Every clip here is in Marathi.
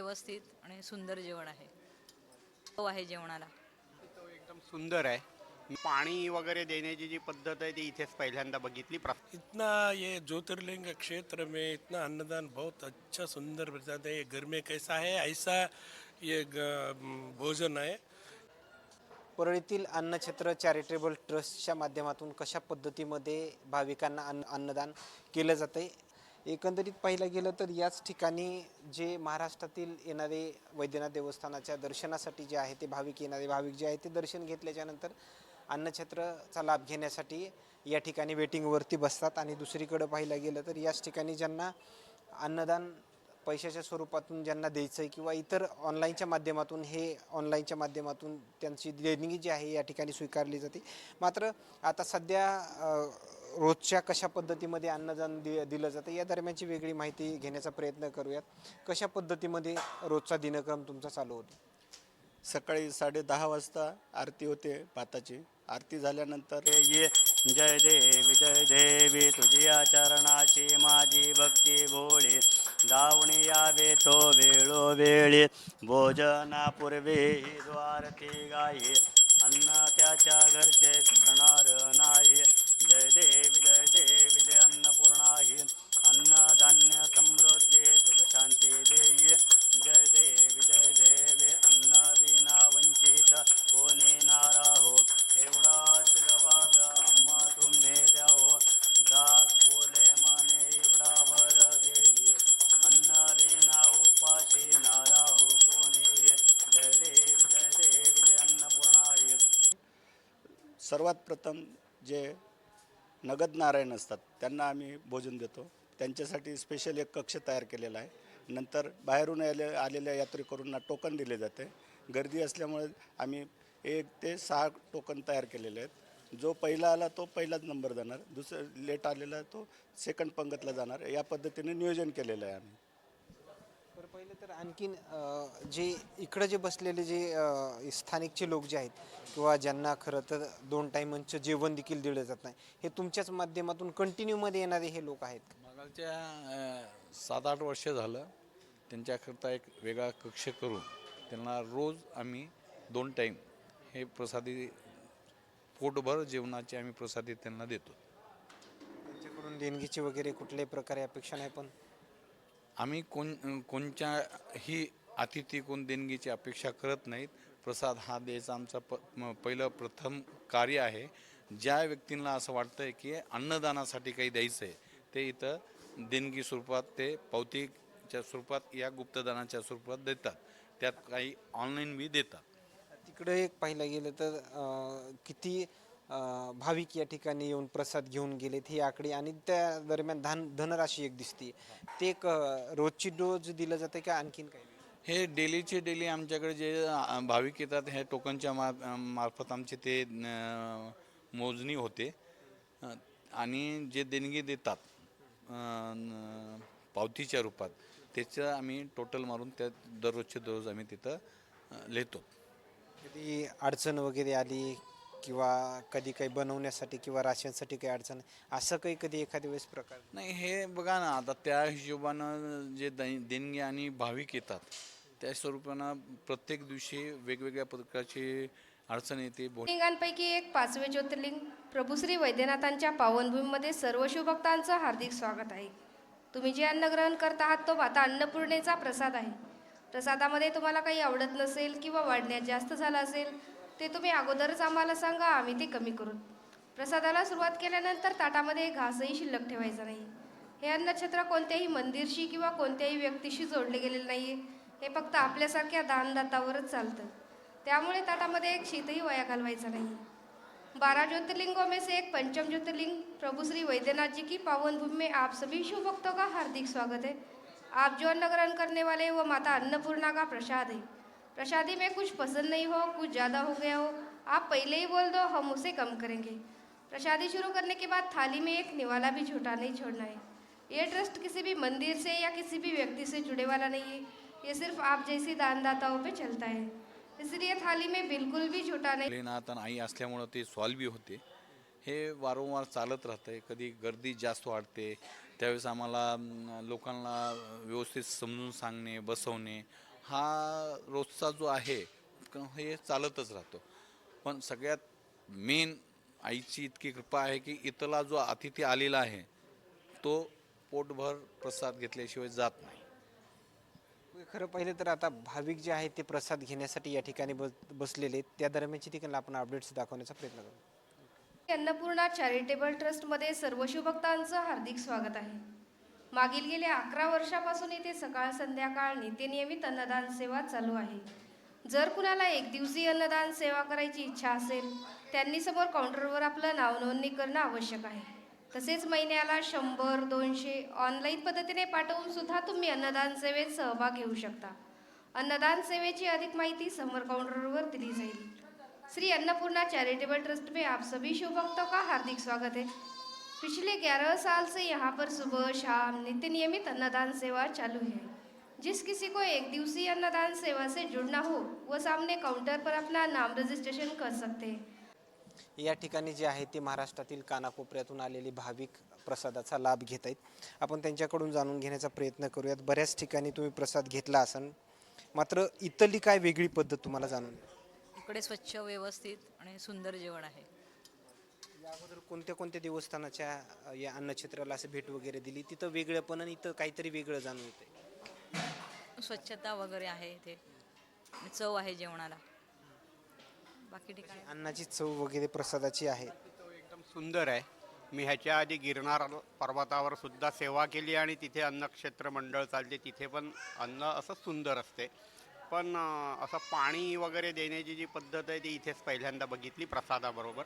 व्यवस्थित आणि सुंदर जेवण आहे. तो आहे जेवणाला. तो एकदम सुंदर आहे. पाणी वगैरे देण्याची जी पद्धत आहे ती इथेच पहिल्यांदा बघितली. प्रा इतना ये ज्योतिर्लिंग क्षेत्र में इतना अन्नदान बहुत अच्छा सुंदर प्रसाद है. ये घर में कैसा है? ऐसा ये ग- भोजन है. परळीतील अन्नछत्र चॅरिटेबल ट्रस्टच्या माध्यमातून कशा पद्धतीमध्ये भाविकांना अन्न अन्नदान केलं जातं एकंदरीत पाहिलं गेलं तर याच ठिकाणी जे महाराष्ट्रातील येणारे वैद्यनाथ देवस्थानाच्या दर्शनासाठी जे आहे ते भाविक येणारे भाविक जे आहे ते दर्शन घेतल्याच्यानंतर अन्नछत्राचा लाभ घेण्यासाठी या ठिकाणी वेटिंगवरती बसतात. आणि दुसरीकडं पाहिलं गेलं तर याच ठिकाणी ज्यांना अन्नदान पैशाच्या स्वरूपातून ज्यांना द्यायचं आहे किंवा इतर ऑनलाईनच्या माध्यमातून हे ऑनलाईनच्या माध्यमातून त्यांची देणगी जी आहे या ठिकाणी स्वीकारली जाते. मात्र आता सध्या रोजच्या कशा पद्धतीमध्ये अन्नदान दि दिलं जातं या दरम्यानची वेगळी माहिती घेण्याचा प्रयत्न करूयात. कशा पद्धतीमध्ये रोजचा दिनक्रम तुमचा चालू होतो? सकाळी साडे दहा वाजता आरती होते भाताची. आरती झाल्यानंतर ये जय देवी जय देवी तुझिया चरणाची माझी भक्ती भोळी दावणी यावे तो वेळोवेळी भोजनापूर्वी द्वारती गाई अन्न त्याच्या घरचे करणार नाही जय देव सर्वात प्रथम जे नगद नारायण असतात त्यांना आम्ही भोजन देतो. त्यांच्यासाठी स्पेशल एक कक्ष तयार केलेला आहे. नंतर बाहेरून आले आलेल्या यात्रेकरूंना टोकन दिले जाते. गर्दी असल्यामुळे आम्ही एक ते सहा टोकन तयार केलेले आहेत. जो पहिला आला तो पहिलाच नंबर जाणार दुसरं लेट आलेला तो सेकंड पंगतला जाणार. या पद्धतीने नियोजन केलेलं आहे आम्ही. तर पहिले तर आणखीन अ, जे इकडं जे बसलेले जे अ, स्थानिकचे लोक जे आहेत किंवा ज्यांना खरं तर दोन टायमांचं जेवण देखील दिलं जात नाही हे तुमच्याच माध्यमातून कंटिन्यूमध्ये येणारे हे लोक आहेत मागालच्या अ, सात आठ वर्ष झालं त्यांच्याकरता एक वेगळा कक्ष करून त्यांना रोज आम्ही दोन टाईम हे प्रसादी पोटभर जेवणाचे आम्ही प्रसादी त्यांना देतो. त्यांच्याकडून देणगीची वगैरे कुठल्याही प्रकारे अपेक्षा नाही पण आम्ही कोण कोणच्याही अतिथी कोण देणगीची अपेक्षा करत नाहीत. प्रसाद हा द्यायचा आमचा प म- पहिलं प्रथम कार्य आहे. ज्या व्यक्तींना असं वाटतं आहे की अन्नदानासाठी काही द्यायचं आहे ते इथं देणगी स्वरूपात ते पावतीच्या स्वरूपात या गुप्तदानाच्या स्वरूपात देतात. त्यात काही ऑनलाईन बी देतात. तिकडे एक पाहिलं गेलं तर किती भाविक या ठिकाणी येऊन प्रसाद घेऊन गेलेत ही आकडे आणि त्या दरम्यान धन धनराशी एक दिसते. ते एक रोजची डोज दिलं जाते का आणखीन काही? हे डेलीचे डेली आमच्याकडे जे भाविक येतात हे टोकनच्या मा मार्फत आमचे ते मोजणी होते. अ, आणि जे देणगी देतात अ, न- पावतीच्या रूपात त्याचं आम्ही टोटल मारून त्या दररोजचे दररोज आम्ही तिथं अ, लिहितो कधी अडचण वगैरे आली किंवा कधी काही बनवण्यासाठी किंवा राशनसाठी काही अडचण असं काही कधी एखाद्या वेळेस प्रकार? नाही हे बघा ना आता त्या हिशोबानं जे दै देणगी आणि भाविक येतात त्या स्वरूपानं प्रत्येक दिवशी वेगवेगळ्या प्रकारची अडचण येते. ज्योतिर्लिंगांपैकी एक पाचवे ज्योतिर्लिंग प्रभू श्री वैद्यनाथांच्या पावनभूमीमध्ये सर्व शिवभक्तांचं हार्दिक स्वागत आहे. तुम्ही जे अन्न ग्रहण करत आहात तो माता अन्नपूर्णेचा प्रसाद आहे. प्रसादामध्ये तुम्हाला काही आवडत नसेल किंवा वाढण्यात जास्त झालं असेल ते तुम्ही अगोदरच आम्हाला सांगा आम्ही ते कमी करू. प्रसादाला सुरुवात केल्यानंतर ताटामध्ये घासही शिल्लक ठेवायचा नाही. हे अन्नछत्र कोणत्याही मंदिरशी किंवा कोणत्याही व्यक्तीशी जोडले गेलेले नाही हे फक्त आपल्यासारख्या दानदातावरच चालतं. त्यामुळे ताटामध्ये एक शीतही वया घालवायचा नाही. बारह ज्योतिर्लिंगों में से एक पंचम ज्योतिर्लिंग. प्रभु श्री वैद्यनाथ जी की पावन भूमि में आप सभी शिव भक्तों का हार्दिक स्वागत है। आप जो अन्न ग्रहण करने वाले वो माता अन्नपूर्णा का प्रसाद है। प्रसादी में कुछ पसंद नहीं हो कुछ ज़्यादा हो गया हो आप पहले ही बोल दो हम उसे कम करेंगे। प्रसादी शुरू करने के बाद थाली में एक निवाला भी झूठा नहीं छोड़ना है। ये ट्रस्ट किसी भी मंदिर से या किसी भी व्यक्ति से जुड़े वाला नहीं है। ये सिर्फ़ आप जैसी दानदाताओं पे चलता है। इसलिए थाली में बिल्कुल भी झूठा नहीं भोलेनाथ आणि आई असल्यामुळं ते बी होते। हे वारंवार चालत राहतं आहे कधी गर्दी जास्त वाढते त्यावेळेस आम्हाला अं, व्यवस्थित समजून सांगणे बसवणे हा रोजचा जो आहे हे चालतच राहतो. पण सगळ्यात मेन आईची इतकी कृपा आहे की इथला जो अतिथी आलेला आहे तो पोटभर प्रसाद घेतल्याशिवाय जात नाही. खरं पाहिलं तर आता भाविक जे आहेत ते प्रसाद घेण्यासाठी या ठिकाणी बस बसलेले आहेत. त्या दरम्यानची ठिकाणी आपण अपडेट्स दाखवण्याचा प्रयत्न करू. अन्नपूर्णा चॅरिटेबल ट्रस्टमध्ये सर्व शिवभक्तांचं हार्दिक स्वागत आहे. मागील गेल्या अकरा वर्षापासून येथे सकाळ संध्याकाळ नित्यनियमित अन्नदान सेवा चालू आहे. जर कुणाला एक दिवसीय अन्नदान सेवा करायची इच्छा असेल त्यांनी समोर काउंटरवर आपलं नाव नोंदणी करणं आवश्यक आहे. तसेच महिन्याला शंभर दोनशे ऑनलाईन पद्धतीने पाठवून सुद्धा तुम्ही अन्नदान सेवेत सहभाग घेऊ शकता. अन्नदान सेवेची अधिक माहिती समोर काउंटरवर दिली जाईल. श्री अन्नपूर्णा चैरिटेबल ट्रस्ट में आप सभी शिव का हार्दिक स्वागत है। पिछले 11 साल से यहाँ पर सुबह शाम नित्य नियमित अन्नदान सेवा चालू है। जिस किसी को एक दिवसीय अन्नदान सेवा से जुड़ना हो वह सामने काउंटर पर अपना नाम रजिस्ट्रेशन कर सकते हैं। या ठिकाणी जे आहे ते महाराष्ट्रातील कानाकोपऱ्यातून आलेले भाविक प्रसादाचा लाभ घेत आहेत. आपण त्यांच्याकडून जाणून घेण्याचा प्रयत्न करूयात. बऱ्याच ठिकाणी तुम्ही प्रसाद घेतला असन. मात्र इथली काय वेगळी पद्धत तुम्हाला जाणून इकडे स्वच्छ व्यवस्थित आणि सुंदर जेवण आहे. या अगोदर कोणत्या कोणत्या देवस्थानाच्या अ, या अन्नक्षेत्राला असं भेट वगैरे दिली? तिथं वेगळं पण आणि इथं काहीतरी वेगळं जाणून येते स्वच्छता वगैरे आहे इथे. चव आहे जेवणाला. बाकी ठिकाणी? अन्नाची चव वगैरे प्रसादाची आहे. तो एकदम सुंदर आहे. मी ह्याच्या आधी गिरनार पर्वतावर सुद्धा सेवा केली आणि तिथे अन्नक्षेत्र मंडळ चालते. तिथे पण अन्न असं सुंदर असते. पण अं, असं पाणी वगैरे देण्याची जी पद्धत आहे ती इथेच पहिल्यांदा बघितली प्रसादाबरोबर.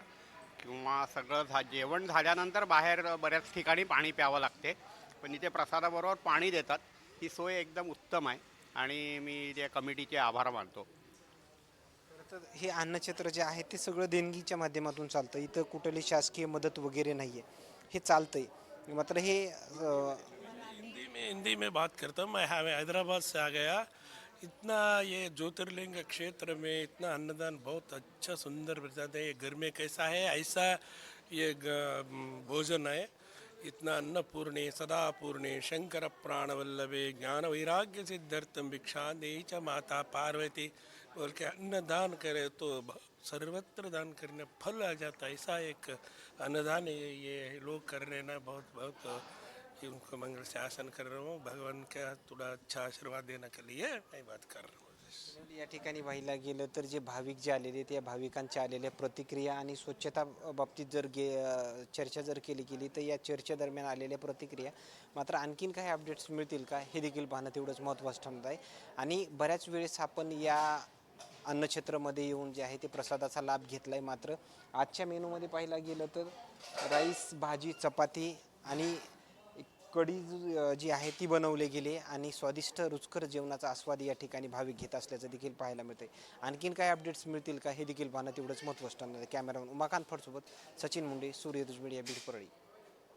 किंवा सगळं झा जेवण झाल्यानंतर बाहेर बऱ्याच ठिकाणी पाणी प्यावं लागते. पण इथे प्रसादाबरोबर पाणी देतात. ही सोय एकदम उत्तम आहे आणि मी त्या कमिटीचे आभार मानतो. तर हे अन्नक्षेत्र जे आहे ते सगळं देणगीच्या माध्यमातून चालतं. इथं कुठली शासकीय मदत वगैरे नाही आहे हे चालतंय. मात्र हे हिंदी में हिंदी में बात करता मैं हाँ- मैं हैदराबाद से आ गया. इतना ये ज्योतिर्लिंग क्षेत्र में इतना अन्नदान बहुत अच्छा सुंदर प्रसाद है। ये घर में कैसा है? ऐसा ये भोजन है। इतना अन्नपूर्णे सदापूर्णे शंकर प्राणवल्लभे ज्ञान वैराग्य सिद्धार्थम भिक्षा दे च माता पार्वती। बोल के अन्नदान करे तो सर्वत्र दान करने फल आ जाता ऐसा एक अन्नदान ये ये लोग कर रहे ना बहुत बहुत कि उनको मंगल से आसन कर रहा हूँ भगवान का थोड़ा अच्छा आशीर्वाद देने के लिए मैं बात कर रहा हूँ। या ठिकाणी पाहिला गेलं तर जे भाविक जे आलेले त्या भाविकांच्या आलेल्या प्रतिक्रिया आणि स्वच्छता बाबतीत जर गे चर्चा जर केली गेली तर या चर्चेदरम्यान आलेल्या प्रतिक्रिया मात्र आणखीन काही अपडेट्स मिळतील का हे देखील पाहणं तेवढंच महत्त्वाचं ठरत आहे. आणि बऱ्याच वेळेस आपण या अन्नक्षेत्रामध्ये येऊन जे आहे ते प्रसादाचा लाभ घेतला आहे मात्र आजच्या मेनूमध्ये पाहायला गेलं तर राईस भाजी चपाती आणि कढी जी- आहे ती बनवली गेली आणि स्वादिष्ट रुचकर जेवणाचा आस्वाद या ठिकाणी भाविक घेत असल्याचं देखील पाहायला मिळते आणखीन काय अपडेट्स मिळतील का हे देखील पाहणं तेवढंच महत्त्वाचं ठरणार आहे. कॅमेरामॅन उमाकांत फडसोबत सचिन मुंडे सूर्यदुज मीडिया बीड परळी.